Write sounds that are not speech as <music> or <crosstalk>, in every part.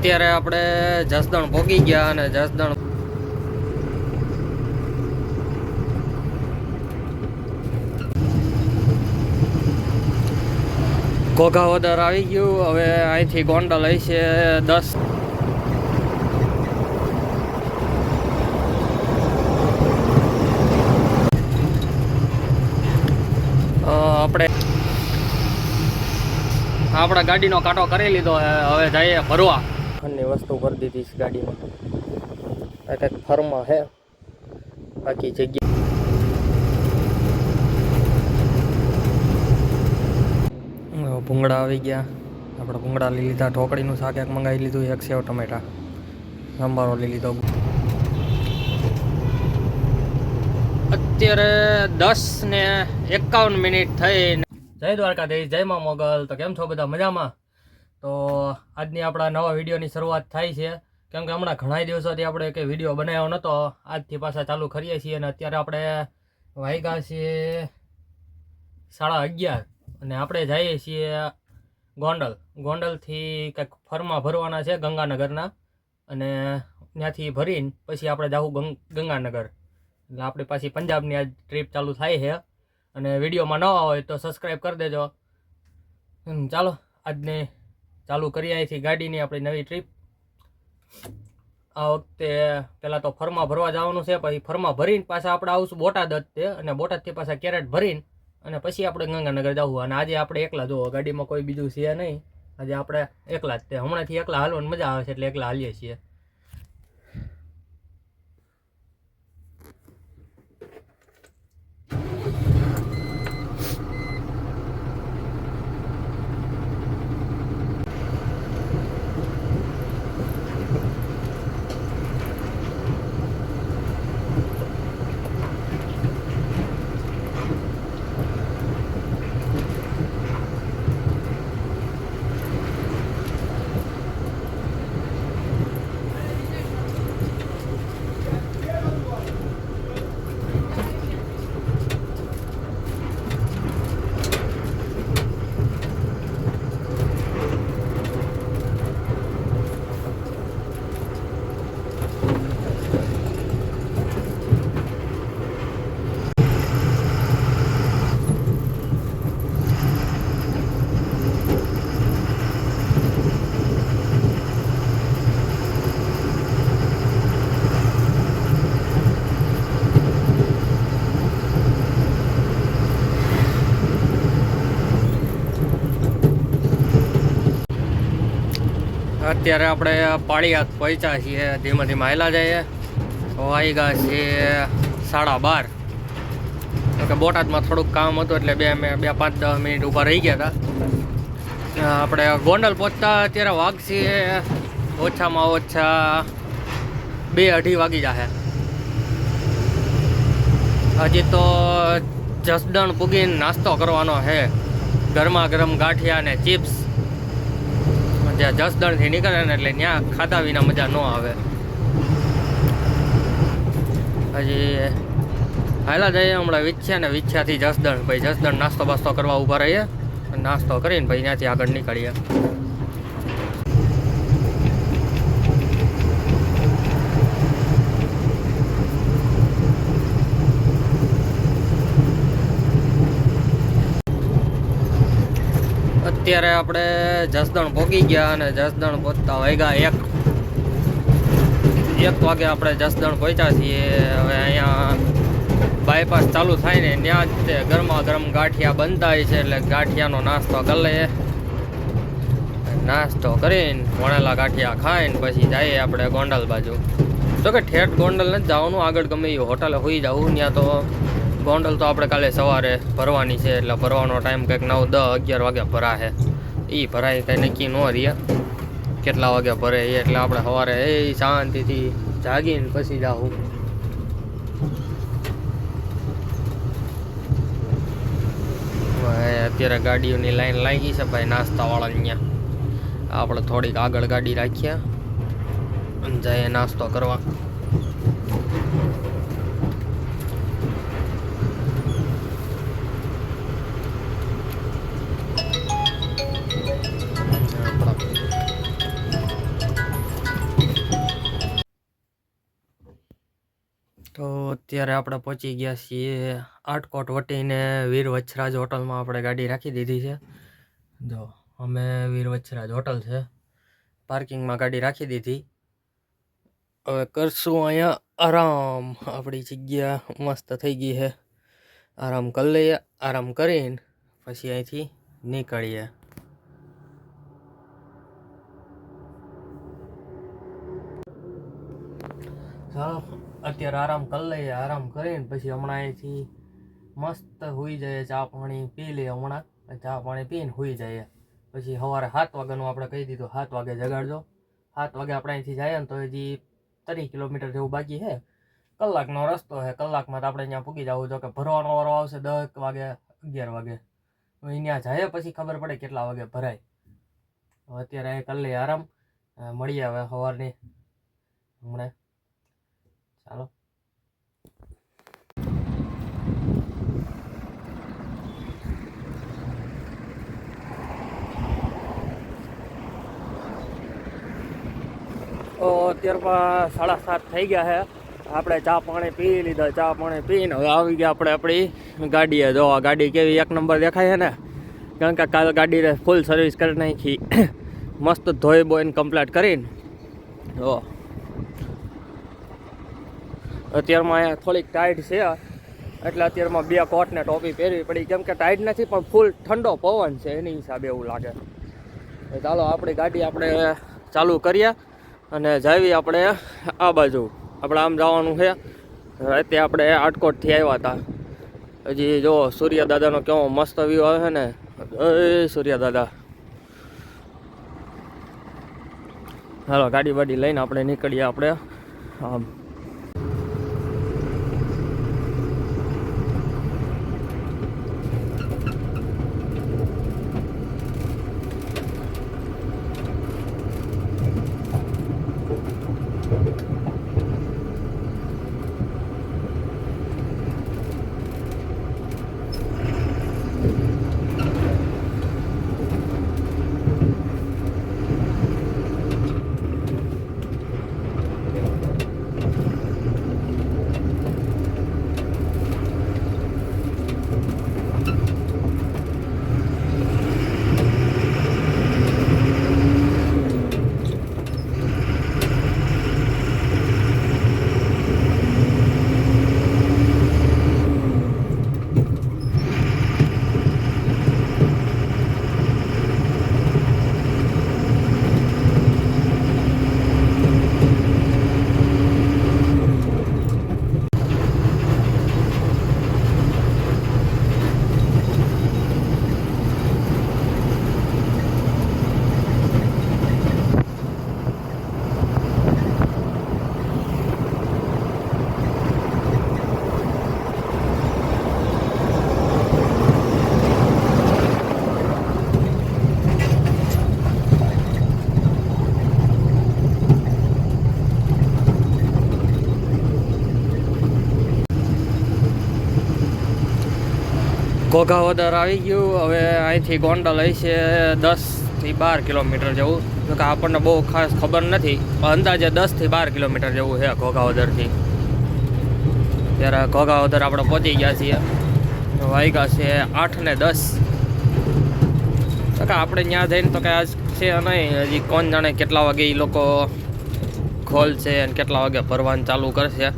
અત્યારે આપણે જસદણ ભોગી ગયા અને જસદણ ઘોઘાવદર આવી ગયું. હવે અહીંથી ગોંડલ હશે દસ. આપણે આપણે ગાડીનો કાંટો કરી લીધો હવે જઈએ ભરવા. ની વસ્તુ કરી દીધી છે ગાડીમાં. આ કંઈક ફરમાં છે બાકી જગ્યા ભૂંગળા આવી ગયા. આપણે ભૂંગળા લઈ લીધા. ઢોકળીનું શાક એક મંગાવી લીધું એક સેવ ટમેટા. સંભારો લઈ લીધો. અત્યારે દસ ને એકાવન મિનિટ થઈ જય દ્વારકાધીશ જય મા મોગલ. તો કેમ છો બધા? મજામાં? તો આજની આપણા નવા વિડીયોની શરૂઆત થાય છે. કેમ કે હમણાં ઘણા દિવસોથી આપણે કંઈ વીડિયો બનાવ્યો નહોતો. આજથી પાછા ચાલુ કરીએ છીએ અને અત્યારે આપણે વાગ્યા છીએ સાડા અગિયાર. અને આપણે જઈએ છીએ ગોંડલ. ગોંડલથી કંઈક ફરમાં ભરવાના છે ગંગાનગરના. અને ત્યાંથી ભરીને પછી આપણે જાવું ગંગાનગર. એટલે આપણી પાછી પંજાબની આ ટ્રીપ ચાલુ થાય છે. અને વિડીયોમાં ન હોય તો સબસ્ક્રાઈબ કરી દેજો. ચાલો, આજને ચાલુ કરીએ અહીંથી ગાડીની આપણી નવી ટ્રીપ આ વખતે પહેલાં તો ફરમાં ભરવા જવાનું છે, પછી ફરમાં ભરીને પાછા આપણે આવશું બોટાદ જ તે અને બોટાદથી પાછા કેરેટ ભરીને અને પછી આપણે ગંગાનગર જવું. અને આજે આપણે એકલા જોવો ગાડીમાં કોઈ બીજું છે નહીં. આજે આપણે એકલા જ તે હમણાંથી એકલા હાલવાની મજા આવે છે એટલે એકલા હાલીએ છીએ. અત્યારે આપણે પાળીયા પહોંચ્યા છીએ. ધીમે ધીમે આવેલા જઈએ. તો આવી ગયા છીએ સાડા બાર. તો કે બોટાદમાં થોડુંક કામ હતું એટલે બે અમે બે પાંચ દસ મિનિટ ઊભા રહી ગયા હતા. આપણે ગોંડલ પહોંચતા અત્યારે વાગશીએ ઓછામાં ઓછા બે અઢી વાગી જશે હજી તો જસદણ પૂગીને નાસ્તો કરવાનો છે. ગરમા ગરમ ગાંઠિયા ને ચિપ્સ જ્યાં જસદણથી નીકળે ને એટલે ત્યાં ખાધા વિના મજા ન આવે. હજી હાલા જઈએ હમણાં વિછ્યા ને વિછ્યાથી જસદણ. ભાઈ જસદણ નાસ્તો બાસ્તો કરવા ઊભા રહીએ નાસ્તો કરીને ભાઈ ત્યાંથી આગળ નીકળીએ. અત્યારે આપણે જસદણ પહોંચી ગયા અને જસદણ પહોંચતા વાગ્યા એક. એક વાગે આપણે જસદણ પહોંચ્યા છીએ. હવે અહીંયા બાયપાસ ચાલુ થાય ને ત્યાં જ તે ગરમા ગરમ ગાંઠિયા બનતા હોય છે એટલે ગાંઠિયાનો નાસ્તો કરી લઈએ. નાસ્તો કરીને વણેલા ગાંઠિયા ખાઈને પછી જઈએ આપણે ગોંડલ બાજુ. તો કે ઠેઠ ગોંડલ નથી જવાનું, આગળ ગમે એ હોટલે હોઈ જવું ત્યાં તો ગોંડલ તો આપણે કાલે સવારે ભરવાની છે, એટલે ભરવાનો ટાઈમ કંઈક નવ, દસ, અગિયાર વાગે ભરાશે એ ભરાય કંઈ નક્કી ન રહીએ કેટલા વાગે ભરે એટલે આપણે સવારે એ શાંતિથી જાગીને પછી જાઉં અત્યારે ગાડીઓની લાઈન લાગી છે ભાઈ નાસ્તાવાળા અહીંયા આપણે થોડીક આગળ ગાડી રાખીએ જઈએ નાસ્તો કરવા. અત્યારે આપણે પહોંચી ગયા છીએ આટકોટ વટીને વીર વચ્છરાજ હોટલમાં આપણે ગાડી રાખી દીધી છે. જો, અમે વીર વચ્છરાજ હોટલ છે. પાર્કિંગમાં ગાડી રાખી દીધી. હવે કરશું અહીંયા આરામ. આપણી જગ્યા મસ્ત થઈ ગઈ છે. આરામ કરી લઈએ, આરામ કરીને પછી અહીંથી નીકળીએ. ચાલો અત્યારે આરામ કરી લઈએ, આરામ કરીને પછી હમણાં અહીંથી મસ્ત હોઈ જાય ચા પાણી પી લઈએ હમણાં. ચા પાણી પીને હોઈ જઈએ. પછી સવારે સાત વાગ્યાનું આપણે કહી દીધું, સાત વાગે જગાડજો. સાત વાગે આપણે અહીંથી જઈએ ને તો હજી ત્રીસ કિલોમીટર જેવું બાકી છે. કલાકનો રસ્તો છે. કલાકમાં તો આપણે ત્યાં પૂગી જવું. જો કે ભરવાનો વારો આવશે દસ વાગે, અગિયાર વાગે. અહીંયા જાય પછી ખબર પડે કેટલા વાગે ભરાય. અત્યારે કરી લઈએ આરામ. મળીએ હવે સવારની. હમણાં. ચાલો અત્યાર અત્યારમાં સાડા સાત થઈ ગયા છે આપણે ચા પાણી પી લીધા, ચા પાણી પીને હવે આવી ગયા આપણે આપણી ગાડીએ. જો આ ગાડી કેવી એક નંબર દેખાય છે ને? કારણ કે કાલ ગાડીને ફૂલ સર્વિસ કરી નાખી. <coughs> મસ્ત ધોઈ બોઈને કમ્પ્લીટ કરીને. જો. અત્યારમાં અહીંયા થોડીક ટાઈટ છે. એટલે અત્યારમાં બે કોટ ને ટોપી પહેરવી પડી. કેમ કે ટાઈટ નથી, પણ ફૂલ ઠંડો પવન છે એની હિસાબે એવું લાગે. ચાલો, આપણી ગાડી આપણે ચાલુ કરીએ અને જાવી આપણે આ બાજુ. આપણે આમ જવાનું છે. રાતે આપણે આટકોટથી આવ્યા હતા. હજી જો સૂર્યદાદાનો કેવો મસ્ત વ્યૂ આવે ને. એ સૂર્યદાદા હાલો, ગાડી બાડી લઈને આપણે નીકળીએ આપણે. આમ. ઘોઘાવદર આવી ગયું. હવે અહીંથી ગોંડલ હશે દસથી બાર કિલોમીટર જેવું. કે આપણને બહુ ખાસ ખબર નથી અંદાજે દસથી બાર કિલોમીટર જેવું છે ઘોઘાવદરથી ત્યારે ઘોઘાવદર આપણે પહોંચી ગયા છીએ. વાગ્યા છે આઠ ને દસ. તો કે આપણે ત્યાં જઈને તો કે આજ છે નહીં, હજી કોણ જાણે કેટલા વાગે એ લોકો ખોલશે અને કેટલા વાગે ભરવાનું ચાલુ કરશે.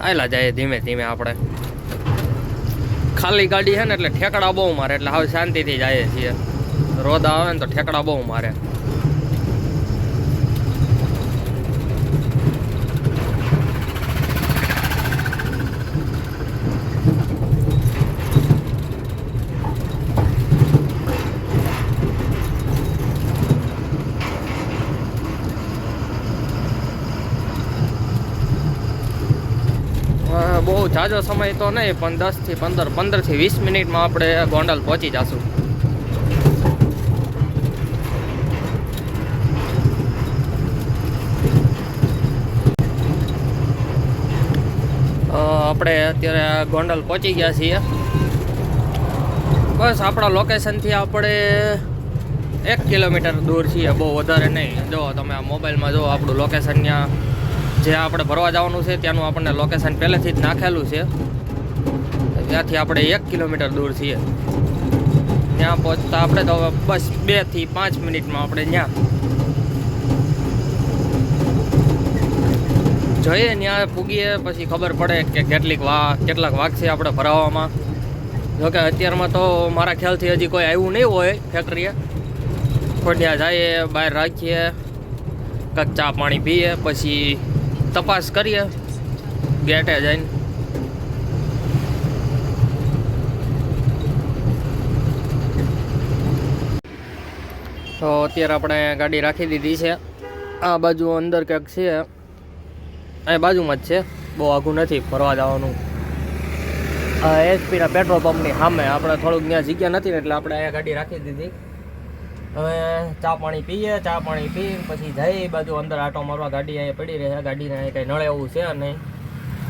આયલા જાય ધીમે ધીમે આપણે. ખાલી ગાડી છે ને એટલે ઠેકડા બહુ મારે, એટલે હવે શાંતિથી જઈએ છીએ. રોદા આવે ને તો ઠેકડા બહુ મારે. બહુ ઝાઝો સમય તો નહીં, પણ દસથી પંદર, પંદરથી વીસ મિનિટમાં આપણે ગોંડલ પહોંચી જશું. આપણે અત્યારે ગોંડલ પહોંચી ગયા છીએ. બસ આપણા લોકેશનથી આપણે એક કિલોમીટર દૂર છીએ, બહુ વધારે નહીં. જો તમે આ મોબાઈલમાં જો આપણું લોકેશન ત્યાં જે આપણે ભરવા જવાનું છે, ત્યાંનું આપણને લોકેશન પહેલેથી જ નાખેલું છે. ત્યાંથી આપણે એક કિલોમીટર દૂર છીએ. ત્યાં પહોંચતા આપણે તો હવે બસ બેથી પાંચ મિનિટમાં આપણે ત્યાં જઈએ ત્યાં પૂગીએ, પછી ખબર પડે કે કેટલીક વા, કેટલાક વાઘ છે આપણે ભરાવામાં જોકે અત્યારમાં તો મારા ખ્યાલથી હજી કોઈ આવ્યું નહીં હોય ફેક્ટરીએ પણ ત્યાં જઈએ, બહાર રાખીએ, કંઈક ચા પાણી પીએ, પછી તપાસ કરીએ. ગેટે જઈને. તો અત્યારે આપણે ગાડી રાખી દીધી છે. આ બાજુ અંદર ક્યાંક છે. અહીં બાજુમાં જ છે. બહુ આઘું નથી ફરવા જવાનું. આ એચપીના પેટ્રોલ પંપની સામે આપણે થોડુંક ત્યાં જગ્યા નથી એટલે આપણે અહીંયા ગાડી રાખી દીધી. હવે ચા પાણી પીએ, ચા પાણી પી પછી જઈ બાજુ અંદર આટો મારવા. ગાડી અહીંયા પડી રહે ગાડીને અહીંયા કંઈ નળે એવું છે નહીં.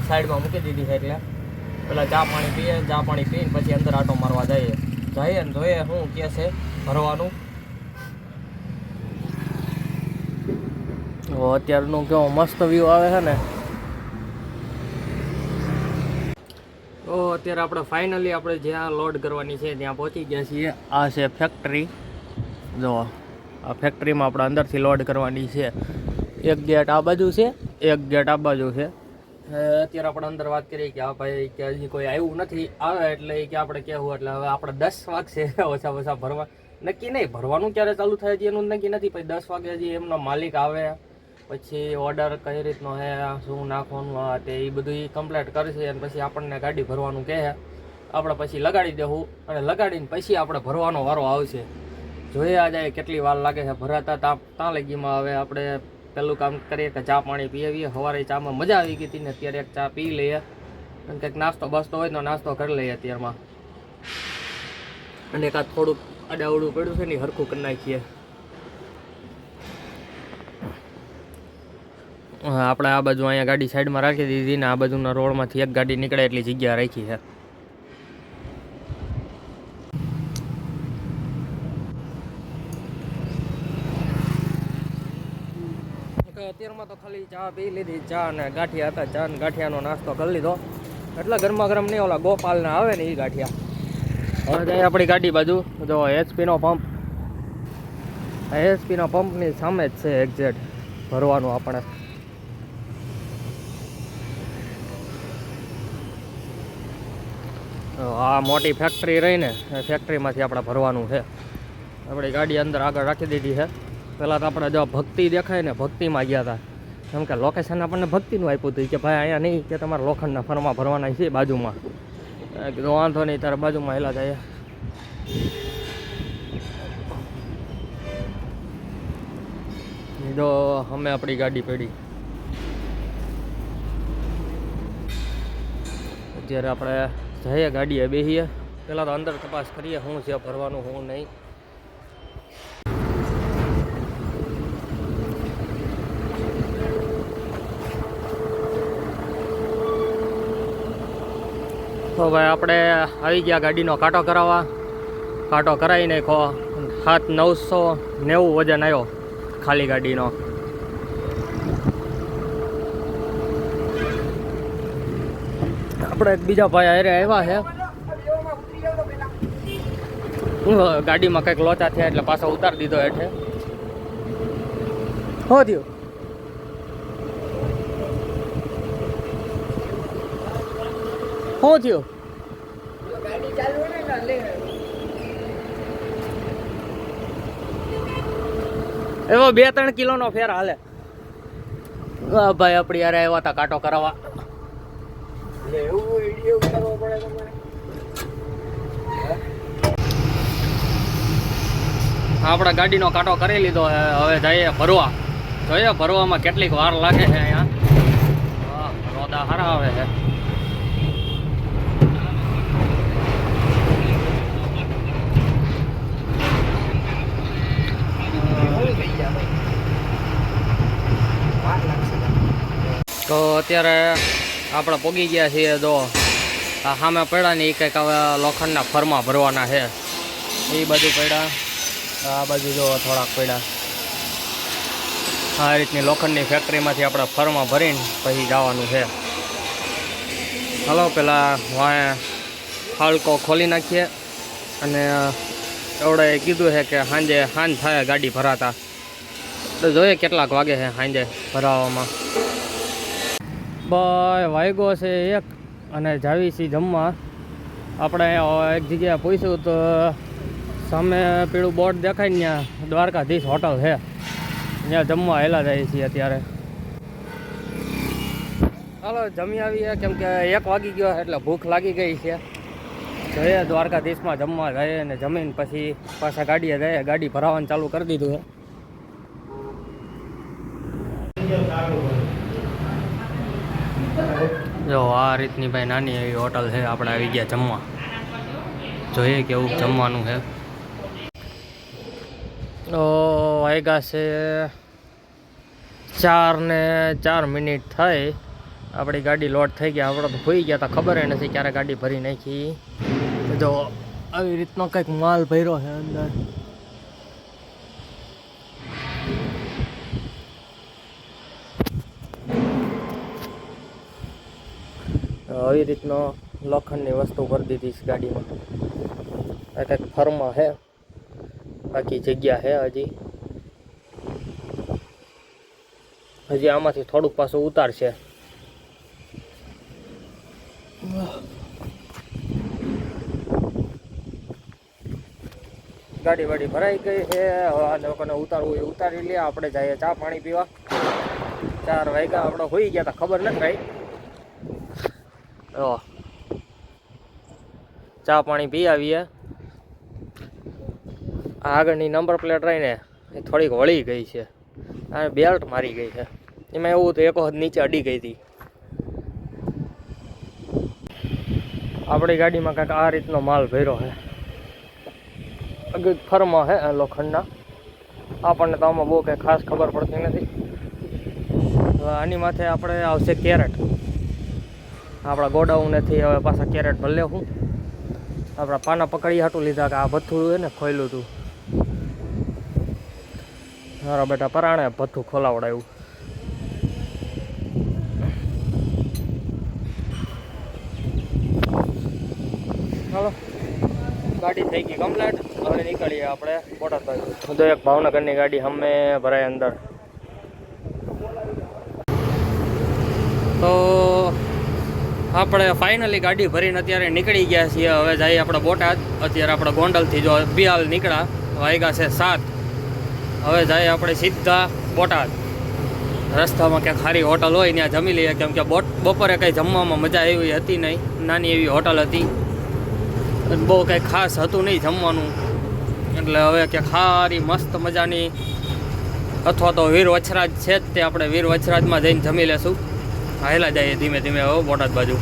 સાઈડમાં મૂકી દીધી છે એટલે. પેલા ચા પાણી પીએ, ચા પાણી પીને પછી અંદર આટો મારવા જઈએ. જઈએ ને જોઈએ શું કહે છે ભરવાનું. અત્યારનું કેવો મસ્ત વ્યૂ આવે છે ને. તો અત્યારે આપણે ફાઇનલી આપણે જ્યાં લોડ કરવાની છે ત્યાં પહોંચી ગયા છીએ. આ છે ફેક્ટરી જો, આ ફેક્ટરીમાં આપણે અંદરથી લોડ કરવાની છે. એક ગેટ આ બાજુ છે, એક ગેટ આ બાજુ છે. અત્યારે આપણે અંદર વાત કરીએ કે આ ભાઈ કે હજી કોઈ આવ્યું નથી, આવે એટલે કે આપણે કહેવું, એટલે હવે આપણે દસ વાગશે <laughs> ઓછા ઓછા ભરવા. નક્કી નહીં, ભરવાનું ક્યારે ચાલુ થાય છે એનું નક્કી નથી પછી દસ વાગે હજી એમનો માલિક આવે, પછી ઓર્ડર કઈ રીતનો હે, શું નાખવાનું આ તે એ બધું એ કમ્પ્લીટ કરશે અને પછી આપણને ગાડી ભરવાનું કહે. આપણે પછી લગાડી દેવું, અને લગાડીને પછી આપણે ભરવાનો વારો આવશે. જોઈએ આજે કેટલી વાર લાગે છે. ભરાતા તા ત્યાં લગીમાં હવે આપણે પહેલું કામ કરીએ કે ચા પાણી પીવીએ સવારે ચામાં મજા આવી ગઈ હતી ને અત્યારે એક ચા પી લઈએ. અને કંઈક નાસ્તો બસતો હોય તો નાસ્તો કરી લઈએ અત્યારમાં. અને કાં થોડુંક અડાવડું પડ્યું છે ને હરખું કરી નાખીએ. આપણે આ બાજુ અહીંયા ગાડી સાઈડમાં રાખી દીધી ને આ બાજુના રોડમાંથી એક ગાડી નીકળે એટલી જગ્યા રાખી છે. અત્યારમાં તો ખાલી ચા પી લીધી, ચા ને ગાંઠિયા હતા, ચા ને ગાંઠિયાનો નાસ્તો કરી લીધો. એટલે ગરમા ગરમ નહીં, ઓલા ગોપાલના આવે ને એ ગાંઠિયા. હવે જાય આપણી ગાડી બાજુ. જો એચપીનો પંપ એચપીનો પંપની સામે જ છે એક્ઝેક્ટ ભરવાનું આપણે. આ મોટી ફેક્ટરી રહીને ફેક્ટરીમાંથી આપણે ભરવાનું છે. આપણી ગાડી અંદર આગળ રાખી દીધી છે. પહેલાં તો આપણે જો ભક્તિ દેખાય ને, ભક્તિમાં ગયા હતા કેમ કે લોકેશન આપણને ભક્તિનું આપ્યું હતું કે ભાઈ અહીંયા નહીં, કે તમારે લોખંડના ફરમાં ભરવાના છે બાજુમાં. કીધું, વાંધો નહીં, તારે બાજુમાં હેલા જાય. જો, અમે આપણી ગાડી પડી. અત્યારે આપણે જઈએ ગાડીએ બેસીએ પહેલાં તો અંદર તપાસ કરીએ શું છે ભરવાનું શું નહીં. તો ભાઈ આપણે આવી ગયા ગાડીનો કાંટો કરાવવા. કાંટો કરાવી નાખો સાત, નવસો નેવું વજન આવ્યો ખાલી ગાડીનો. આપણે એક બીજા ભાઈ હારે આવ્યા છે. ગાડીમાં કંઈક લોચા થયા એટલે પાછો ઉતારી દીધો એટલે હો થયું શું થયું? એવો બે ત્રણ કિલોનો ફેર હાલે. ભાઈ આપણી યાર આવ્યા હતા કાંટો કરાવવા. આપણે ગાડીનો કાંટો કરી લીધો હવે જઈએ ભરવા. જોઈએ ભરવામાં કેટલીક વાર લાગે છે અહીંયા. રોદા સારા આવે છે તો અત્યારે આપણે પોગી ગયા છીએ આ સામે પડ્યા ને એ કંઈક હવે લોખંડના ફરમાં ભરવાના છે. એ બાજુ પડ્યા. આ બાજુ જો થોડાક પડ્યા. આ રીતની લોખંડની ફેક્ટરીમાંથી આપણે ફરમાં ભરીને પછી જવાનું છે. હાલો, પેલા વાંએ હાલકો ખોલી નાખીએ અને એવડે કીધું છે કે સાંજે સાંજ થાય ગાડી ભરાતા. તો જોઈએ કેટલાક વાગે છે સાંજે ભરાવામાં. બાય, વાયગો છે એક અને જાવી છીએ જમવા. આપણે એક જગ્યાએ પૂછ્યું તો સામે પેલું બોર્ડ દેખાય ને ત્યાં દ્વારકાધીશ હોટલ છે. ત્યાં જમવા હેલા જાય છીએ અત્યારે. ચાલો જમી આવીએ. કેમ કે એક વાગી ગયો એટલે ભૂખ લાગી ગઈ છે. જઈએ દ્વારકાધીશમાં જમવા જઈએ અને જમીન પછી પાછા ગાડીએ જઈએ. ગાડી ભરાવાનું ચાલુ કરી દીધું છે. જો આ રીતની ભાઈ નાની એવી હોટલ છે, આપણે આવી ગયા જમવા. જોઈએ કેવું જમવાનું છે. તો વાગ્યા છે ચાર ને ચાર મિનિટ થઈ. આપણી ગાડી લોડ થઈ ગયા, આપણે તો ભૂઈ ગયા હતા ખબર નથી ક્યારે ગાડી ભરી નાખી. જો આવી રીતનો કંઈક માલ ભર્યો છે અંદર. આવી રીતનો લોખંડની વસ્તુ કરી દીધી છે ગાડીમાં. આ કંઈક ફરમાં છે બાકી જગ્યા છે હજી. હજી આમાંથી થોડુંક પાછું ઉતારશે. ગાડી વાડી ભરાઈ ગઈ છે. આ લોકોને ઉતારવું એ ઉતારી લે. આપણે જઈએ ચા પાણી પીવા. ચાર વાગ્યા આપણે હોઈ ગયા હતા. ખબર નથી ભાઈ. ઓ ચા પાણી પી આવીએ. આ આગળની નંબર પ્લેટ રહીને એ થોડીક વળી ગઈ છે. આ બેલ્ટ મારી ગઈ છે. એમાં એવું હતું, એક વખત નીચે અડી ગઈ હતી. આપણી ગાડીમાં કાંઈક આ રીતનો માલ ભર્યો છે. અગર ફરમાં છે લોખંડના. આપણને તો આમાં બહુ કંઈ ખાસ ખબર પડતી નથી. આની માથે આપણે આવશે કેરેટ આપણા ગોડાઉનેથી હવે પાછા કેરેટ ભલે હું. આપણા પાના પકડી હાટું લીધા કે આ ભથ્થું એને ખોયલું હતું મારા બેટા પરાણે ભથ્થું ખોલાવડાયું. ચાલો ગાડી થઈ ગઈ કમ્પ્લેટ. હવે નીકળીએ આપણે બોટાદ તો એક ભાવનગરની ગાડી અમે ભરાય અંદર. તો આપણે ફાઇનલી ગાડી ભરીને અત્યારે નીકળી ગયા છીએ. હવે જઈએ આપણે બોટાદ. અત્યારે આપણે ગોંડલથી જો બિહાલ નીકળ્યા. વાગ્યા છે સાત. હવે જઈએ આપણે સીધા બોટાદ. રસ્તામાં ક્યાંક સારી હોટલ હોય, ત્યાં જમી લઈએ. કેમ કે બોટ બપોરે કંઈ જમવામાં મજા એવી હતી નહીં. નાની એવી હોટલ હતી. બહુ કંઈ ખાસ હતું નહીં જમવાનું. એટલે હવે કે ખારી મસ્ત મજાની, અથવા તો વીર વછરાજ છે જ તે આપણે વીર વછરાજમાં જઈને જમી લેશું. હાયલા જઈએ ધીમે ધીમે હવે બોટાદ બાજુ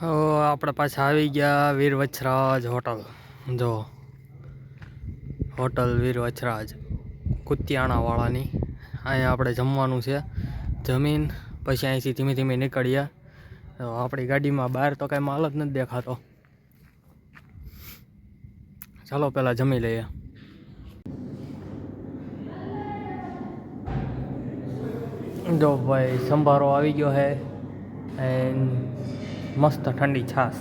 હવે આપણે પાછા આવી ગયા વીર વછરાજ હોટલ. જો, હોટલ વીર વછરાજ કુતિયાણાવાળાની. અહીંયા આપણે જમવાનું છે. જમીન, પછી અહીંથી ધીમે ધીમે નીકળીએ. આપણી ગાડીમાં બહાર તો કાંઈ માલ જ નથી દેખાતો. ચાલો, પહેલાં જમી લઈએ. જો ભાઈ, સંભારો આવી ગયો છે. એન્ડ મસ્ત ઠંડી છાશ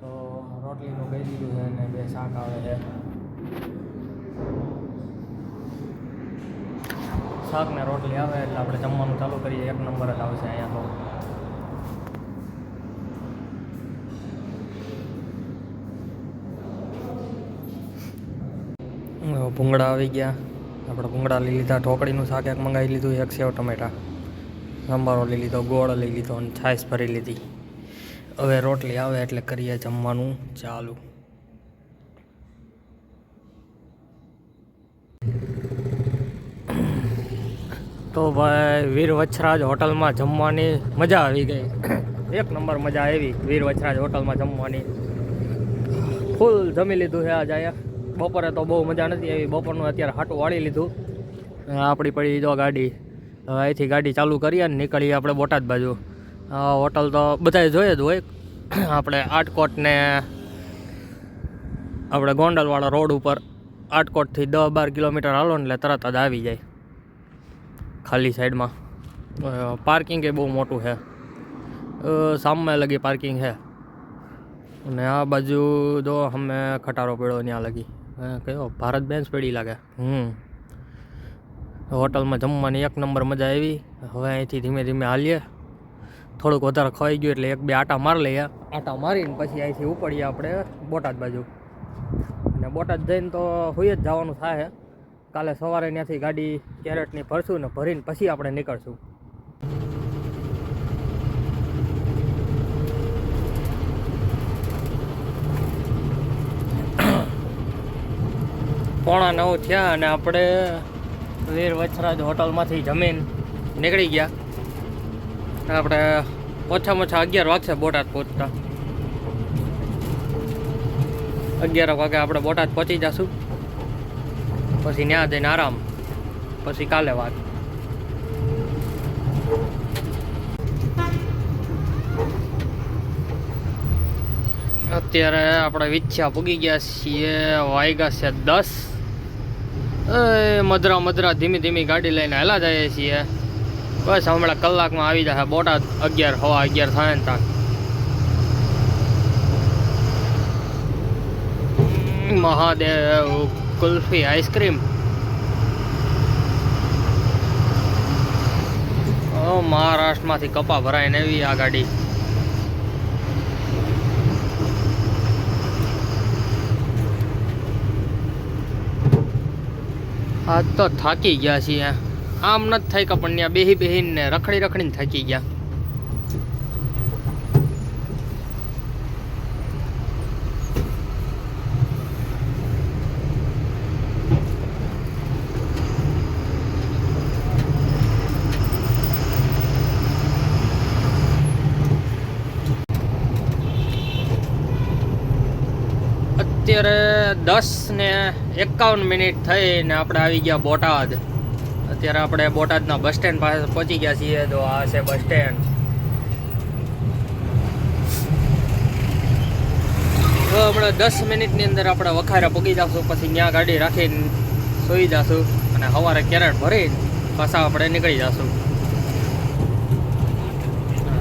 તો રોટલીનું કહી દીધું છે અને બે શાક આવે છે. શાક ને રોટલી આવે એટલે આપણે જમવાનું ચાલુ કરીએ. એક નંબર જ આવશે અહીંયા તો. ભૂંગળા આવી ગયા. આપણે ભૂંગળા લઈ લીધા. ઢોકળીનું શાક એક મંગાવી લીધું. એક સેવ ટમેટા. સંભારો લઈ લીધો, ગોળ લઈ લીધો અને છાશ ભરી લીધી. હવે રોટલી આવે એટલે કરીએ જમવાનું ચાલુ. તો ભાઈ, વીર વછરાજ હોટલમાં જમવાની મજા આવી ગઈ. એક નંબર મજા આવી, વીર વછરાજ હોટલમાં જમવાની. ફૂલ જમી લીધું છે આજે બપોરે તો બહુ મજા નથી આવી, બપોરનું અત્યારે હાટું વાળી લીધું. આપણી પડી જો ગાડી. અહીંથી ગાડી ચાલુ કરીએ ને નીકળીએ આપણે બોટાદ બાજુ. હોટલ તો બધાએ જોઈએ જ હોય. <clears throat> આપણે આટકોટ આપણે ગોંડલવાળા રોડ ઉપર આટકોટથી દસ બાર કિલોમીટર હાલો ને એટલે તરત જ આવી જાય. ખાલી સાઈડમાં. પાર્કિંગ એ બહુ મોટું છે. સામે લગી પાર્કિંગ છે. અને આ બાજુ જો અમે ખટારો પડ્યો ત્યાં લગી. કયો? ભારત બેન્ચ પડી લાગે. હમ. હોટલમાં જમવાની એક નંબર મજા આવી. હવે અહીંથી ધીમે ધીમે હાલીએ. થોડુંક વધારે ખવાઈ ગયું એટલે એક બે આટા મારી લઈએ. આટા મારીને પછી અહીંથી ઉપડીએ આપણે બોટાદ બાજુ. અને બોટાદ જઈને તો હોઈ જ જવાનું થાય. કાલે સવારે ત્યાંથી ગાડી કેરેટની ભરશું ને ભરીને પછી આપણે નીકળશું. પોણા નવ થયા અને આપણે વીર વચ્છરાજ હોટલમાંથી જમીન નીકળી ગયા. આપણે ઓછામાં ઓછા અગિયાર વાગશે બોટાદ પહોંચતા. અગિયાર વાગે આપણે બોટાદ પહોંચી જશું. પછી ત્યાં જઈને આરામ, પછી કાલે વાત. અત્યારે આપણે વિચ્છા પૂગી ગયા છીએ વાગ્યા છે દસ. મધરા મધરા ધીમી ધીમી ગાડી લઈને હેલા જઈએ છીએ. બસ હમણાં કલાકમાં આવી જશે બોટાદ અગિયાર, હવા અગિયાર થાય ને ત્યાં. મહાદેવ કુલ્ફી આઈસ્ક્રીમ. મહારાષ્ટ્રમાંથી કપા ભરાય ને એવી આ ગાડી. આજ તો થાકી ગયા છીએ. આમ નથી થાય પણ ત્યાં બેહી બેહીને રખડી રખડીને થાકી ગયા અત્યારે દસ ને એકાવન મિનિટ થઈ ને આપણે આવી ગયા બોટાદ. અત્યારે આપણે બોટાદના બસ સ્ટેન્ડ પાસે પહોંચી ગયા છીએ, તો આ છે બસ સ્ટેન્ડ. તો હમણાં દસ મિનિટની અંદર આપણે વખારે પગી જશું, પછી ત્યાં ગાડી રાખીને સૂઈ જશું અને સવારે કેરેટ ભરી પાછા આપણે નીકળી જશું.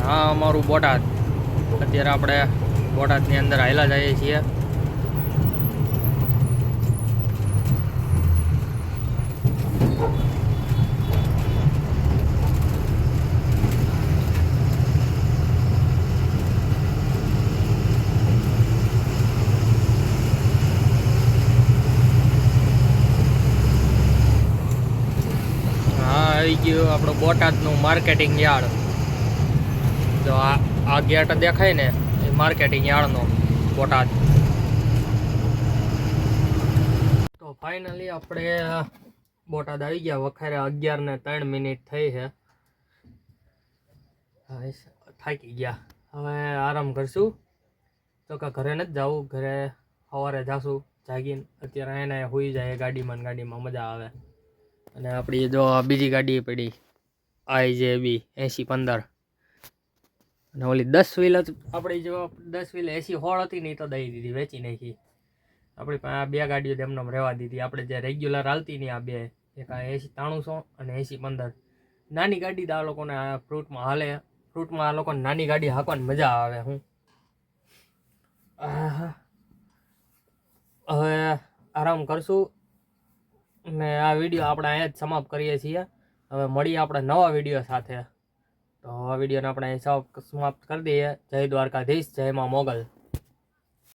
હા, અમારું બોટાદ. અત્યારે આપણે બોટાદની અંદર આવેલા જઈએ છીએ. આપણું બોટાદનું માર્કેટિંગ યાર્ડ. જો આ આ ગેટ દેખાય ને, એ માર્કેટિંગ યાર્ડનો બોટાદ. તો ફાઇનલી આપણે બોટાદ આવી ગયા. વખારે અગિયાર ને ત્રણ મિનિટ થઈ છે. થાકી ગયા. હવે આરામ કરશું. તો કે ઘરે નથી જવું, ઘરે સવારે જાશું, જાગીને. અત્યારે એને હોઈ જાય, ગાડીમાં ગાડીમાં મજા આવે. અને આપણી જો બીજી ગાડી પડી. આઈ જે બી એંસી પંદર. અને ઓલી દસ વ્હીલ આપણી જો દસ વ્હીલ એસી હોળ હતી ને તો દઈ દીધી, વેચી નાખી. આપણી પાસે આ બે ગાડીઓ તેમને રહેવા દીધી. આપણે જે રેગ્યુલર હાલતી નહીં આ બે, એક આ એસી ત્રાણુંસો અને એસી પંદર. નાની ગાડી તો આ લોકોને આ ફ્રૂટમાં હાલે. ફ્રૂટમાં આ લોકોને નાની ગાડી હાંકવાની મજા આવે હું. હવે આરામ કરશું. ને આ વીડિયો આપણે અહીંયા જ સમાપ્ત કરીએ છીએ. હવે મળીએ આપણે નવા વીડિયો સાથે. તો આ વિડીયોને આપણે સમાપ્ત કરી દઈએ. જય દ્વારકાધીશ, જય માં મોગલ.